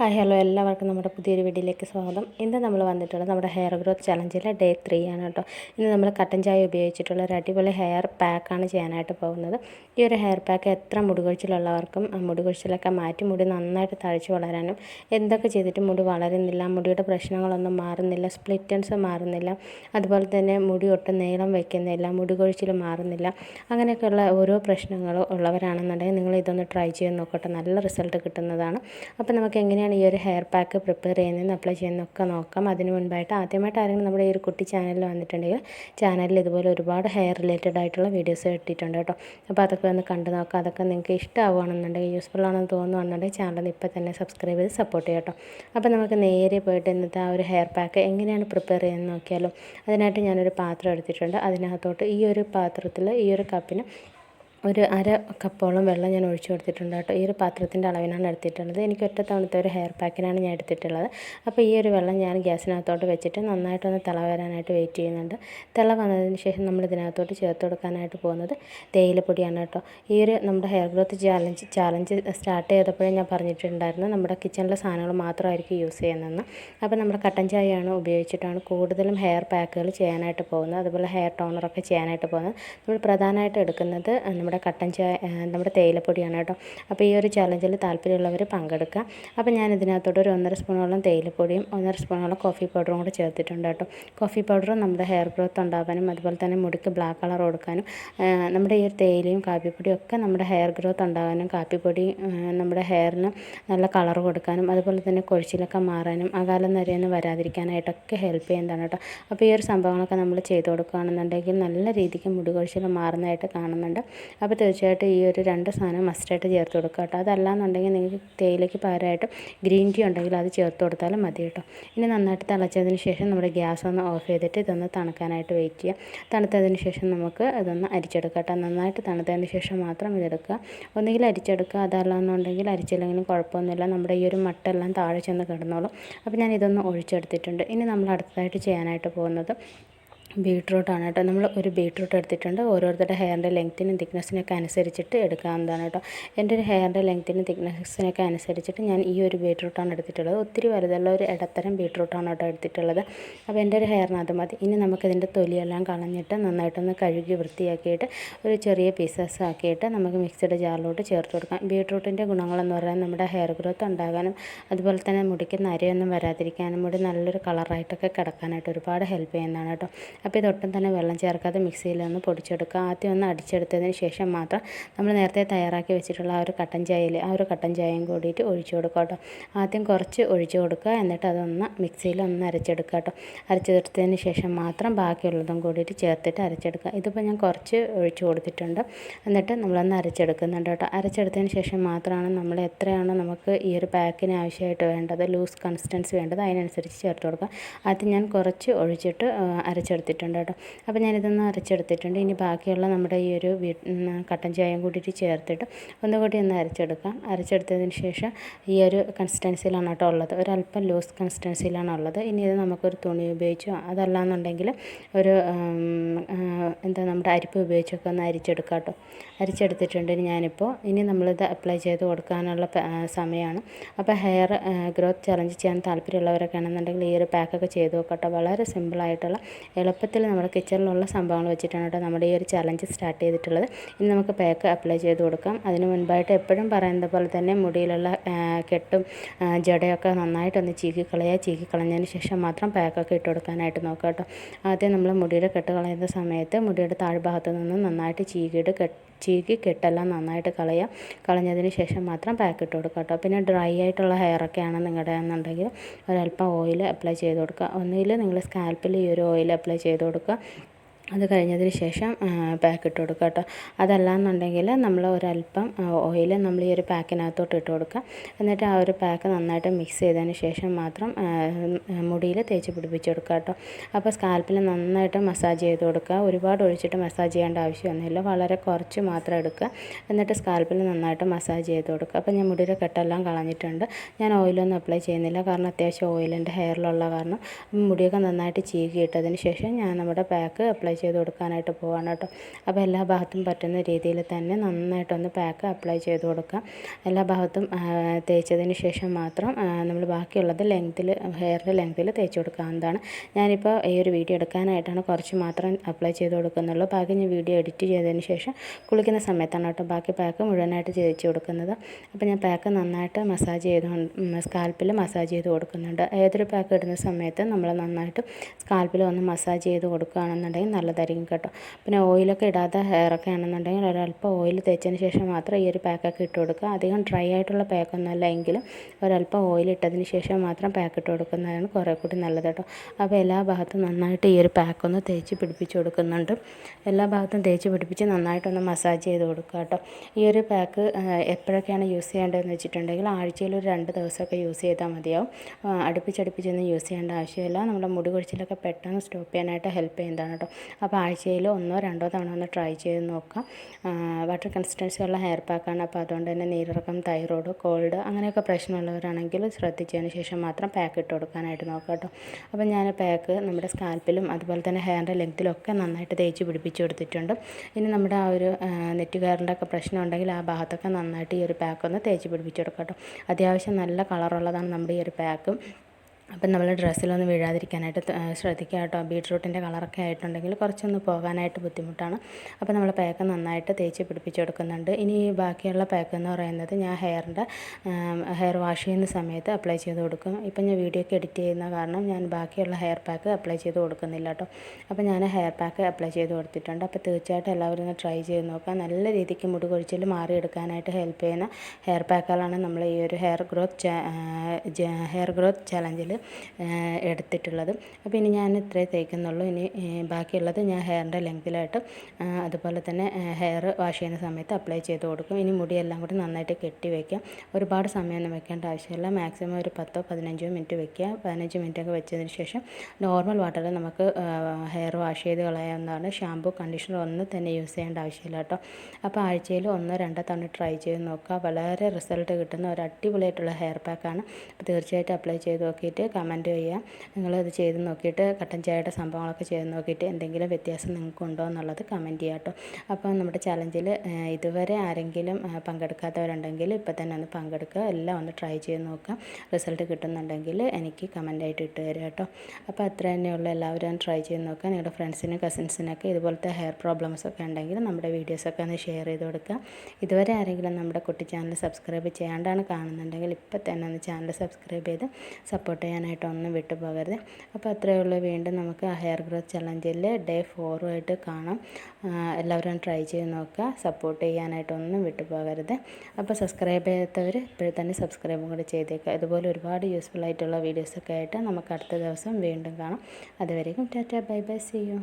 Hi hello എല്ലാവർക്കും നമ്മുടെ പുതിയൊരു വീഡിയോയിലേക്ക് സ്വാഗതം. ഇന്ന് നമ്മൾ വന്നിട്ടുള്ളത് നമ്മുടെ ഹെയർ ഗ്രോത്ത് ചലഞ്ചിലെ ഡേ ത്രീ ആണ് കേട്ടോ. ഇന്ന് നമ്മൾ കട്ടൻ ചായ ഉപയോഗിച്ചിട്ടുള്ള ഒരു അടിപൊളി ഹെയർ പാക്കാണ് ചെയ്യാനായിട്ട് പോകുന്നത്. ഈ ഒരു ഹെയർ പാക്ക് എത്ര മുടികൊഴിച്ചിലുള്ളവർക്കും മുടികൊഴിച്ചിലൊക്കെ മാറ്റി മുടി നന്നായിട്ട് തഴച്ച് വളരാനും എന്തൊക്കെ ചെയ്തിട്ടും മുടി വളരുന്നില്ല മുടിയുടെ പ്രശ്നങ്ങളൊന്നും മാറുന്നില്ല സ്പ്ലിറ്റൻസ് മാറുന്നില്ല അതുപോലെ തന്നെ മുടി ഒട്ടും നീളം വയ്ക്കുന്നില്ല മുടികൊഴിച്ചിൽ മാറുന്നില്ല അങ്ങനെയൊക്കെയുള്ള ഓരോ പ്രശ്നങ്ങളും ഉള്ളവരാണെന്നുണ്ടെങ്കിൽ നിങ്ങൾ ഇതൊന്ന് ട്രൈ ചെയ്ത് നോക്കട്ടെ. നല്ല റിസൾട്ട് കിട്ടുന്നതാണ്. അപ്പോൾ നമുക്ക് എങ്ങനെയാണ് ഈ ഒരു ഹെയർ പാക്ക് പ്രിപ്പയർ ചെയ്യുന്നതെന്ന് അപ്ലൈ ചെയ്യുന്നതൊക്കെ നോക്കാം. അതിന് മുൻപായിട്ട് ആദ്യമായിട്ട് ആരെങ്കിലും നമ്മുടെ ഈ ഒരു കുട്ടി ചാനലിൽ വന്നിട്ടുണ്ടെങ്കിൽ ചാനലിൽ ഇതുപോലെ ഒരുപാട് ഹെയർ റിലേറ്റഡ് ആയിട്ടുള്ള വീഡിയോസ് ഇട്ടിട്ടുണ്ട് കേട്ടോ. അപ്പോൾ അതൊക്കെ ഒന്ന് കണ്ടു നോക്കുക അതൊക്കെ നിങ്ങൾക്ക് ഇഷ്ടമാവുകയാണെന്നുണ്ടെങ്കിൽ യൂസ്ഫുൾ ആണെന്ന് തോന്നുകയാണെന്നുണ്ടെങ്കിൽ ചാനൽ ഇപ്പോൾ തന്നെ സബ്സ്ക്രൈബ് ചെയ്ത് സപ്പോർട്ട് ചെയ്യാം കേട്ടോ. അപ്പോൾ നമുക്ക് നേരെ പോയിട്ട് ഇന്നത്തെ ആ ഒരു ഹെയർ പാക്ക് എങ്ങനെയാണ് പ്രിപ്പയർ ചെയ്യുന്നത് നോക്കിയാലോ. അതിനായിട്ട് ഞാനൊരു പാത്രം എടുത്തിട്ടുണ്ട്. അതിനകത്തോട്ട് ഈ ഒരു പാത്രത്തിൽ ഈ ഒരു കപ്പിന് ഒരു അര കപ്പോളം വെള്ളം ഞാൻ ഒഴിച്ച് കൊടുത്തിട്ടുണ്ട് കേട്ടോ. ഈ ഒരു പാത്രത്തിന്റെ അളവിനാണ് എടുത്തിട്ടുള്ളത്. എനിക്ക് ഒറ്റ തവണത്തെ ഒരു ഹെയർ പാക്കിനാണ് ഞാൻ എടുത്തിട്ടുള്ളത്. അപ്പോൾ ഈ ഒരു വെള്ളം ഞാൻ ഗ്യാസിനകത്തോട്ട് വെച്ചിട്ട് നന്നായിട്ടൊന്ന് തിള വരാനായിട്ട് വെയിറ്റ് ചെയ്യുന്നുണ്ട്. തിള വന്നതിന് ശേഷം നമ്മൾ ഇതിനകത്തോട്ട് ചേർത്ത് കൊടുക്കാനായിട്ട് പോകുന്നത് തേയിലപ്പൊടിയാണ് കേട്ടോ. ഈ ഒരു നമ്മുടെ hair growth challenge challenge start ചെയ്തപ്പോഴേ ഞാൻ പറഞ്ഞിട്ടുണ്ടായിരുന്നു നമ്മുടെ കിച്ചണിലെ സാധനങ്ങൾ മാത്രമായിരിക്കും യൂസ് ചെയ്യുന്നതെന്ന്. അപ്പോൾ നമ്മുടെ കട്ടൻ ചായയാണ് ഉപയോഗിച്ചിട്ടാണ് കൂടുതലും ഹെയർ പാക്കുകൾ ചെയ്യാനായിട്ട് പോകുന്നത്. അതുപോലെ ഹെയർ ടോണറൊക്കെ ചെയ്യാനായിട്ട് പോകുന്നത്. നമ്മൾ പ്രധാനമായിട്ട് എടുക്കുന്നത് നമ്മുടെ കട്ടൻ ചായ നമ്മുടെ തേയിലപ്പൊടിയാണ് കേട്ടോ. അപ്പോൾ ഈ ഒരു ചലഞ്ചിൽ താല്പര്യമുള്ളവർ പങ്കെടുക്കുക. അപ്പോൾ ഞാൻ ഇതിനകത്തോട്ട് ഒരു ഒന്നര സ്പൂണോളം തേയിലപ്പൊടിയും ഒന്നര സ്പൂണോളം കോഫി പൗഡറും കൂടെ ചേർത്തിട്ടുണ്ട് കേട്ടോ. കോഫി പൗഡറും നമ്മുടെ ഹെയർ ഗ്രോത്ത് ഉണ്ടാവാനും അതുപോലെ തന്നെ മുടിക്ക് ബ്ലാക്ക് കളർ കൊടുക്കാനും നമ്മുടെ ഈ തേയിലയും കാപ്പിപ്പൊടിയും ഒക്കെ നമ്മുടെ ഹെയർ ഗ്രോത്ത് ഉണ്ടാകാനും കാപ്പിപ്പൊടി നമ്മുടെ ഹെയറിന് നല്ല കളർ കൊടുക്കാനും അതുപോലെ തന്നെ കൊഴിച്ചിലൊക്കെ മാറാനും അകാലം നിരയൊന്നും വരാതിരിക്കാനായിട്ടൊക്കെ ഹെൽപ്പ് ചെയ്യുന്നതാണ് കേട്ടോ. അപ്പോൾ ഈ ഒരു സംഭവങ്ങളൊക്കെ നമ്മൾ ചെയ്ത് കൊടുക്കുകയാണെന്നുണ്ടെങ്കിൽ നല്ല രീതിക്ക് മുടി കൊഴിച്ചിൽ മാറുന്നതായിട്ട് കാണുന്നുണ്ട്. അപ്പോൾ തീർച്ചയായിട്ടും ഈ ഒരു രണ്ട് സാധനം മസ്റ്റായിട്ട് ചേർത്ത് കൊടുക്കുക കേട്ടോ. അതല്ലാന്നുണ്ടെങ്കിൽ നിങ്ങൾക്ക് തേയിലയ്ക്ക് പകരമായിട്ട് ഗ്രീൻ ടീ ഉണ്ടെങ്കിൽ അത് ചേർത്ത് കൊടുത്താലും മതി കേട്ടോ. ഇനി നന്നായിട്ട് തിളച്ചതിന് ശേഷം നമ്മുടെ ഗ്യാസ് ഒന്ന് ഓഫ് ചെയ്തിട്ട് ഇതൊന്ന് തണുക്കാനായിട്ട് വെയിറ്റ് ചെയ്യുക. തണുത്തതിന് ശേഷം നമുക്ക് ഇതൊന്ന് അരിച്ചെടുക്കുക കേട്ടോ. നന്നായിട്ട് തണുത്തതിന് ശേഷം മാത്രം ഇതെടുക്കുക. ഒന്നുകിൽ അരിച്ചെടുക്കുക അതല്ലാന്നുണ്ടെങ്കിൽ അരിച്ചില്ലെങ്കിലും കുഴപ്പമൊന്നുമില്ല. നമ്മുടെ ഈ ഒരു മട്ടെല്ലാം താഴെ ചെന്ന് കിടന്നോളും. അപ്പോൾ ഞാൻ ഇതൊന്ന് ഒഴിച്ചെടുത്തിട്ടുണ്ട്. ഇനി നമ്മൾ അടുത്തതായിട്ട് ചെയ്യാനായിട്ട് പോകുന്നത് ബീട്രൂട്ടാണ് കേട്ടോ. നമ്മൾ ഒരു ബീട്രൂട്ട് എടുത്തിട്ടുണ്ട്. ഓരോരുത്തരുടെ ഹെയറിന്റെ ലെങ്ത്തിനും തിക്നെസ്സിനൊക്കെ അനുസരിച്ചിട്ട് എടുക്കാവുന്നതാണ് കേട്ടോ. എന്റെ ഒരു ഹെയറിന്റെ ലെങ്ത്തിനും തിക്നെസ്സിനൊക്കെ അനുസരിച്ചിട്ട് ഞാൻ ഈ ഒരു ബീട്രൂട്ടാണ് എടുത്തിട്ടുള്ളത്. ഒത്തിരി വലുതുള്ള ഒരു ഇടത്തരം ബീട്രൂട്ടാണ് കേട്ടോ എടുത്തിട്ടുള്ളത്. അപ്പോൾ എന്റെ ഒരു ഹെയറിന് അത് മതി. ഇനി നമുക്കിതിന്റെ തൊലിയെല്ലാം കളഞ്ഞിട്ട് നന്നായിട്ടൊന്ന് കഴുകി വൃത്തിയാക്കിയിട്ട് ഒരു ചെറിയ പീസസ് ആക്കിയിട്ട് നമുക്ക് മിക്സിയുടെ ജാറിലോട്ട് ചേർത്ത് കൊടുക്കാം. ബീട്രൂട്ടിന്റെ ഗുണങ്ങളെന്ന് പറയാൻ നമ്മുടെ ഹെയർ ഗ്രോത്ത് ഉണ്ടാകാനും അതുപോലെ തന്നെ മുടിക്ക് നരയൊന്നും വരാതിരിക്കാനും മുടി നല്ലൊരു കളറായിട്ടൊക്കെ കിടക്കാനായിട്ട് ഒരുപാട് ഹെൽപ്പ് ചെയ്യുന്നതാണ് കേട്ടോ. അപ്പോൾ ഇതൊട്ടും തന്നെ വെള്ളം ചേർക്കാതെ മിക്സിയിൽ ഒന്ന് പൊടിച്ചെടുക്കുക. ആദ്യം ഒന്ന് അടിച്ചെടുത്തതിന് ശേഷം മാത്രം നമ്മൾ നേരത്തെ തയ്യാറാക്കി വെച്ചിട്ടുള്ള ആ ഒരു കട്ടൻ ചായയിൽ ആ ഒരു കട്ടൻ ചായയും കൂടിയിട്ട് ഒഴിച്ചു കൊടുക്കുക കേട്ടോ. ആദ്യം കുറച്ച് ഒഴിച്ചു കൊടുക്കുക. എന്നിട്ട് അതൊന്ന് മിക്സിയിൽ ഒന്ന് അരച്ചെടുക്കുക കേട്ടോ. അരച്ചെടുത്തതിന് ശേഷം മാത്രം ബാക്കിയുള്ളതും കൂടിയിട്ട് ചേർത്തിട്ട് അരച്ചെടുക്കുക. ഇതിപ്പോൾ ഞാൻ കുറച്ച് ഒഴിച്ചു കൊടുത്തിട്ടുണ്ട്. എന്നിട്ട് നമ്മളൊന്ന് അരച്ചെടുക്കുന്നുണ്ട് കേട്ടോ. അരച്ചെടുത്തതിന് ശേഷം മാത്രമാണ് നമ്മൾ എത്രയാണോ നമുക്ക് ഈ ഒരു പാക്കിന് ആവശ്യമായിട്ട് വേണ്ടത് ലൂസ് കൺസിസ്റ്റൻസി വേണ്ടത് അതിനനുസരിച്ച് ചേർത്ത് കൊടുക്കുക. ആദ്യം ഞാൻ കുറച്ച് ഒഴിച്ചിട്ട് അരച്ചെടുത്തിട്ടുണ്ട് കേട്ടോ. അപ്പോൾ ഞാനിതൊന്ന് അരച്ചെടുത്തിട്ടുണ്ട്. ഇനി ബാക്കിയുള്ള നമ്മുടെ ഈ ഒരു കട്ടൻ ചായയും കൂട്ടിയിട്ട് ചേർത്തിട്ട് ഒന്നുകൂടി ഒന്ന് അരച്ചെടുക്കാം. അരച്ചെടുത്തതിന് ശേഷം ഈ ഒരു കൺസിസ്റ്റൻസിയിലാണ് കേട്ടോ ഉള്ളത്. ഒരല്പം ലൂസ് കൺസിസ്റ്റൻസിയിലാണ് ഉള്ളത്. ഇനി ഇത് നമുക്കൊരു തുണി ഉപയോഗിച്ചോ അതല്ലാന്നുണ്ടെങ്കിൽ ഒരു എന്താ നമ്മുടെ അരിപ്പ് ഉപയോഗിച്ചൊക്കെ ഒന്ന് അരിച്ചെടുക്കാം കേട്ടോ. അരിച്ചെടുത്തിട്ടുണ്ട് ഞാനിപ്പോൾ ഇനി നമ്മളിത് അപ്ലൈ ചെയ്ത് കൊടുക്കാനുള്ള സമയമാണ്. അപ്പോൾ ഹെയർ ഗ്രോത്ത് ചലഞ്ച് ചെയ്യാൻ താല്പര്യമുള്ളവരൊക്കെ ആണെന്നുണ്ടെങ്കിൽ ഈ ഒരു പാക്കൊക്കെ ചെയ്ത് നോക്കട്ടോ. വളരെ സിമ്പിളായിട്ടുള്ള എളുപ്പത്തിൽ നമ്മുടെ കിച്ചണിലുള്ള സംഭവങ്ങൾ വെച്ചിട്ടാണ് കേട്ടോ നമ്മുടെ ഈ ഒരു ചലഞ്ച് സ്റ്റാർട്ട് ചെയ്തിട്ടുള്ളത്. ഇനി നമുക്ക് പാക്ക് അപ്ലൈ ചെയ്ത് കൊടുക്കാം. അതിന് മുൻപായിട്ട് എപ്പോഴും പറയുന്നത് പോലെ തന്നെ മുടിയിലുള്ള കെട്ടും ജടയൊക്കെ നന്നായിട്ടൊന്ന് ചീക്കി കളയുക. ചീക്കി കളഞ്ഞതിന് ശേഷം മാത്രം പാക്കൊക്കെ ഇട്ട് കൊടുക്കാനായിട്ട് നോക്കുക കേട്ടോ. ആദ്യം നമ്മൾ മുടിയുടെ കെട്ട് കളയുന്ന സമയത്ത് മുടിയുടെ താഴ്ഭാഗത്ത് നിന്ന് നന്നായിട്ട് ചീകിയിട്ട് കെട്ട് ചീകി കെട്ടെല്ലാം നന്നായിട്ട് കളയുക. കളഞ്ഞതിന് ശേഷം മാത്രം പാക്ക് ഇട്ട് കൊടുക്കുക കേട്ടോ. പിന്നെ ഡ്രൈ ആയിട്ടുള്ള ഹെയറൊക്കെയാണ് നിങ്ങളുടെ എന്നുണ്ടെങ്കിൽ ഒരല്പം ഓയിൽ അപ്ലൈ ചെയ്ത് കൊടുക്കുക. ഒന്നുകിൽ നിങ്ങൾ സ്കാൽപ്പിൽ ഈ ഒരു ഓയിൽ അപ്ലൈ ചെയ്ത് കൊടുക്കുക. അത് കഴിഞ്ഞതിന് ശേഷം പാക്ക് ഇട്ട് കൊടുക്കുക കേട്ടോ. അതല്ലാന്നുണ്ടെങ്കിൽ നമ്മൾ ഒരല്പം ഓയിൽ നമ്മൾ ഈ ഒരു പാക്കിനകത്തോട്ട് ഇട്ട് കൊടുക്കുക. എന്നിട്ട് ആ ഒരു പാക്ക് നന്നായിട്ട് മിക്സ് ചെയ്തതിന് ശേഷം മാത്രം മുടിയിൽ തേച്ച് പിടിപ്പിച്ച് കൊടുക്കുക കേട്ടോ. അപ്പോൾ സ്കാൽപ്പിൽ നന്നായിട്ട് മസാജ് ചെയ്ത് കൊടുക്കുക. ഒരുപാട് ഒഴിച്ചിട്ട് മസാജ് ചെയ്യേണ്ട ആവശ്യമൊന്നുമില്ല വളരെ കുറച്ച് മാത്രം എടുക്കുക. എന്നിട്ട് സ്കാൽപ്പിൽ നന്നായിട്ട് മസാജ് ചെയ്ത് കൊടുക്കുക. അപ്പോൾ ഞാൻ മുടിയുടെ കെട്ടെല്ലാം കളഞ്ഞിട്ടുണ്ട്. ഞാൻ ഓയിലൊന്നും അപ്ലൈ ചെയ്യുന്നില്ല. കാരണം അത്യാവശ്യം ഓയിൽ എന്റെ ഹെയറിലുള്ള കാരണം. മുടിയൊക്കെ നന്നായിട്ട് ചീകി ഇട്ടതിന് ശേഷം ഞാൻ നമ്മുടെ പാക്ക് അപ്ലൈ ചെയ്ത് കൊടുക്കാനായിട്ട് പോവാണ് കേട്ടോ. അപ്പോൾ എല്ലാ ഭാഗത്തും പറ്റുന്ന രീതിയിൽ തന്നെ നന്നായിട്ടൊന്ന് പാക്ക് അപ്ലൈ ചെയ്ത് കൊടുക്കാം എല്ലാ ഭാഗത്തും തേച്ചതിന് ശേഷം മാത്രം നമ്മൾ ബാക്കിയുള്ളത് ലെങ്ത്തിൽ ഹെയറിന്റെ ലെങ്ത്തിൽ തേച്ച് കൊടുക്കാവുന്നതാണ്. ഞാനിപ്പോൾ ഈ ഒരു വീഡിയോ എടുക്കാനായിട്ടാണ് കുറച്ച് മാത്രം അപ്ലൈ ചെയ്ത് കൊടുക്കുന്നുള്ളൂ. ബാക്കി ഞാൻ വീഡിയോ എഡിറ്റ് ചെയ്തതിന് ശേഷം കുളിക്കുന്ന സമയത്താണ് കേട്ടോ ബാക്കി പാക്ക് മുഴുവനായിട്ട് തേച്ച് കൊടുക്കുന്നത്. അപ്പോൾ ഞാൻ പാക്ക് നന്നായിട്ട് മസാജ് ചെയ്ത് സ്കാൽപ്പിൽ മസാജ് ചെയ്ത് കൊടുക്കുന്നുണ്ട്. ഏതൊരു പാക്ക് ഇടുന്ന സമയത്ത് നമ്മൾ നന്നായിട്ട് സ്കാൽപ്പിൽ ഒന്ന് മസാജ് ചെയ്ത് കൊടുക്കുകയാണെന്നുണ്ടെങ്കിൽ നല്ലതായിരിക്കും കേട്ടോ. പിന്നെ ഓയിലൊക്കെ ഇടാത്ത ഹെയറൊക്കെ ആണെന്നുണ്ടെങ്കിൽ ഒരല്പം ഓയിൽ തേച്ചതിന് ശേഷം മാത്രം ഈ ഒരു പാക്കൊക്കെ ഇട്ട് കൊടുക്കുക. അധികം ഡ്രൈ ആയിട്ടുള്ള പാക്കൊന്നുമല്ല എങ്കിലും ഒരല്പം ഓയിൽ ഇട്ടതിന് ശേഷം മാത്രം പാക്ക് ഇട്ട് കൊടുക്കുന്നതാണ് കുറേ കൂടി നല്ലത് കേട്ടോ. അപ്പോൾ എല്ലാ ഭാഗത്തും നന്നായിട്ട് ഈ ഒരു പാക്കൊന്ന് തേച്ച് പിടിപ്പിച്ച് കൊടുക്കുന്നുണ്ട്. എല്ലാ ഭാഗത്തും തേച്ച് പിടിപ്പിച്ച് നന്നായിട്ടൊന്ന് മസാജ് ചെയ്ത് കൊടുക്കുക കേട്ടോ. ഈ ഒരു പാക്ക് എപ്പോഴൊക്കെയാണ് യൂസ് ചെയ്യേണ്ടതെന്ന് വെച്ചിട്ടുണ്ടെങ്കിൽ ആഴ്ചയിൽ ഒരു രണ്ട് ദിവസമൊക്കെ യൂസ് ചെയ്താൽ മതിയാവും. അടുപ്പിച്ചടുപ്പിച്ചൊന്നും യൂസ് ചെയ്യേണ്ട ആവശ്യമില്ല. നമ്മുടെ മുടി കൊഴിച്ചിലൊക്കെ പെട്ടെന്ന് സ്റ്റോപ്പ് ചെയ്യാനായിട്ട് ഹെൽപ്പ് ചെയ്യുന്നതാണ് കേട്ടോ. അപ്പോൾ ആഴ്ചയിൽ ഒന്നോ രണ്ടോ തവണ ഒന്ന് ട്രൈ ചെയ്ത് നോക്കാം. വാട്ടർ കൺസിസ്റ്റൻസി ഉള്ള ഹെയർ പാക്കാണ്. അപ്പോൾ അതുകൊണ്ട് തന്നെ നീരിറക്കം തൈറോയ്ഡ് കോൾഡ് അങ്ങനെയൊക്കെ പ്രശ്നമുള്ളവരാണെങ്കിൽ ശ്രദ്ധിച്ചതിന് ശേഷം മാത്രം പാക്ക് ഇട്ട് കൊടുക്കാനായിട്ട് നോക്കാം കേട്ടോ. അപ്പോൾ ഞാൻ പാക്ക് നമ്മുടെ സ്കാൽപ്പിലും അതുപോലെ തന്നെ ഹെയറിന്റെ ലെങ്ത്തിലൊക്കെ നന്നായിട്ട് തേച്ച് പിടിപ്പിച്ച് കൊടുത്തിട്ടുണ്ട്. ഇനി നമ്മുടെ ആ ഒരു നെറ്റുകാരന്റെ ഒക്കെ പ്രശ്നം ഉണ്ടെങ്കിൽ ആ ഭാഗത്തൊക്കെ നന്നായിട്ട് ഈ ഒരു പാക്ക് ഒന്ന് തേച്ച് പിടിപ്പിച്ച് കൊടുക്കാം കേട്ടോ. അത്യാവശ്യം നല്ല കളറുള്ളതാണ് നമ്മുടെ ഈ ഒരു പാക്ക്. അപ്പം നമ്മൾ ഡ്രസ്സിലൊന്നും വീഴാതിരിക്കാനായിട്ട് ശ്രദ്ധിക്കുക കേട്ടോ ബീട്രൂട്ടിന്റെ കളറൊക്കെ ആയിട്ടുണ്ടെങ്കിൽ കുറച്ചൊന്ന് പോകാനായിട്ട് ബുദ്ധിമുട്ടാണ്. അപ്പോൾ നമ്മൾ പാക്ക് നന്നായിട്ട് തേച്ച് പിടിപ്പിച്ച് കൊടുക്കുന്നുണ്ട്. ഇനി ബാക്കിയുള്ള പാക്ക് എന്ന് പറയുന്നത് ഞാൻ ഹെയറിന്റെ ഹെയർ വാഷ് ചെയ്യുന്ന സമയത്ത് അപ്ലൈ ചെയ്ത് കൊടുക്കും. ഇപ്പം ഞാൻ വീഡിയോ ഒക്കെ എഡിറ്റ് ചെയ്യുന്ന കാരണം ഞാൻ ബാക്കിയുള്ള ഹെയർ പാക്ക് അപ്ലൈ ചെയ്ത് കൊടുക്കുന്നില്ല കേട്ടോ. അപ്പോൾ ഞാൻ ഹെയർ പാക്ക് അപ്ലൈ ചെയ്ത് കൊടുത്തിട്ടുണ്ട്. അപ്പോൾ തീർച്ചയായിട്ടും എല്ലാവരും ഒന്ന് ട്രൈ ചെയ്ത് നോക്കുക. നല്ല രീതിക്ക് മുടി കൊഴിച്ചിൽ മാറിയെടുക്കാനായിട്ട് ഹെൽപ്പ് ചെയ്യുന്ന ഹെയർ പാക്കുകളാണ് നമ്മൾ ഈ ഒരു ഹെയർ ഗ്രോത്ത് ഹെയർ ഗ്രോത്ത് ചലഞ്ചിൽ എടുത്തിട്ടുള്ളത്. അപ്പോൾ ഇനി ഞാൻ ഇത്രേ തേക്കുന്നുള്ളൂ. ഇനി ബാക്കിയുള്ളത് ഞാൻ ഹെയറിന്റെ ലെങ്തിലായിട്ട് അതുപോലെ തന്നെ ഹെയർ വാഷ് ചെയ്യുന്ന സമയത്ത് അപ്ലൈ ചെയ്ത് കൊടുക്കും. ഇനി മുടിയെല്ലാം കൂടി നന്നായിട്ട് കെട്ടി വയ്ക്കാം ഒരുപാട് സമയമൊന്നും വെക്കേണ്ട ആവശ്യമില്ല. മാക്സിമം ഒരു പത്തോ പതിനഞ്ചോ മിനിറ്റ് വെക്കുക. പതിനഞ്ച് മിനിറ്റൊക്കെ വെച്ചതിന് ശേഷം നോർമൽ വാട്ടറിൽ നമുക്ക് ഹെയർ വാഷ് ചെയ്ത് കളയാവുന്നതാണ്. ഷാമ്പു കണ്ടീഷണർ ഒന്നും തന്നെ യൂസ് ചെയ്യേണ്ട ആവശ്യമില്ല കേട്ടോ. അപ്പോൾ ആഴ്ചയിൽ ഒന്നോ രണ്ടോ തവണ ട്രൈ ചെയ്ത് നോക്കുക. വളരെ റിസൾട്ട് കിട്ടുന്ന ഒരു അടിപൊളിയായിട്ടുള്ള ഹെയർ പാക്കാണ് അപ്പോൾ തീർച്ചയായിട്ടും അപ്ലൈ ചെയ്ത് നോക്കിയിട്ട് കമന്റ് ചെയ്യുക. നിങ്ങളത് ചെയ്ത് നോക്കിയിട്ട് കട്ടൻ ചായയുടെ സംഭവങ്ങളൊക്കെ ചെയ്ത് നോക്കിയിട്ട് എന്തെങ്കിലും വ്യത്യാസം നിങ്ങൾക്ക് ഉണ്ടോ എന്നുള്ളത് കമന്റ് ചെയ്യാം കേട്ടോ. അപ്പോൾ നമ്മുടെ ചലഞ്ചിൽ ഇതുവരെ ആരെങ്കിലും പങ്കെടുക്കാത്തവരുണ്ടെങ്കിൽ ഇപ്പോൾ തന്നെ ഒന്ന് പങ്കെടുക്കുക. എല്ലാം ഒന്ന് ട്രൈ ചെയ്ത് നോക്കുക. റിസൾട്ട് കിട്ടുന്നുണ്ടെങ്കിൽ എനിക്ക് കമന്റായിട്ട് ഇട്ട് തരിക കേട്ടോ. അപ്പോൾ അത്ര തന്നെയുള്ള. എല്ലാവരും ട്രൈ ചെയ്ത് നോക്കുക. നിങ്ങളുടെ ഫ്രണ്ട്സിനും കസിൻസിനൊക്കെ ഇതുപോലത്തെ ഹെയർ പ്രോബ്ലംസ് ഒക്കെ ഉണ്ടെങ്കിൽ നമ്മുടെ വീഡിയോസൊക്കെ ഒന്ന് ഷെയർ ചെയ്ത് കൊടുക്കുക. ഇതുവരെ ആരെങ്കിലും നമ്മുടെ കുട്ടി ചാനൽ സബ്സ്ക്രൈബ് ചെയ്യാണ്ടാണ് കാണുന്നുണ്ടെങ്കിൽ ഇപ്പോൾ തന്നെ ഒന്ന് ചാനൽ സബ്സ്ക്രൈബ് ചെയ്ത് സപ്പോർട്ട് ചെയ്യാൻ ചെയ്യാനായിട്ടൊന്നും വിട്ടു പോകരുത്. അപ്പോൾ അത്രയേ ഉള്ളൂ. വീണ്ടും നമുക്ക് ഹെയർ ഗ്രോത്ത് ചലഞ്ചിൽ ഡേ ഫോറുമായിട്ട് കാണാം. എല്ലാവരും ട്രൈ ചെയ്ത് നോക്കുക. സപ്പോർട്ട് ചെയ്യാനായിട്ടൊന്നും വിട്ടു പോകരുത്. അപ്പോൾ സബ്സ്ക്രൈബ് ചെയ്യാത്തവർ ഇപ്പോഴും തന്നെ സബ്സ്ക്രൈബും കൂടി ചെയ്തേക്കുക. ഇതുപോലെ ഒരുപാട് യൂസ്ഫുൾ ആയിട്ടുള്ള വീഡിയോസൊക്കെ ആയിട്ട് നമുക്ക് അടുത്ത ദിവസം വീണ്ടും കാണാം. അതുവരെയും tata. Bye bye see you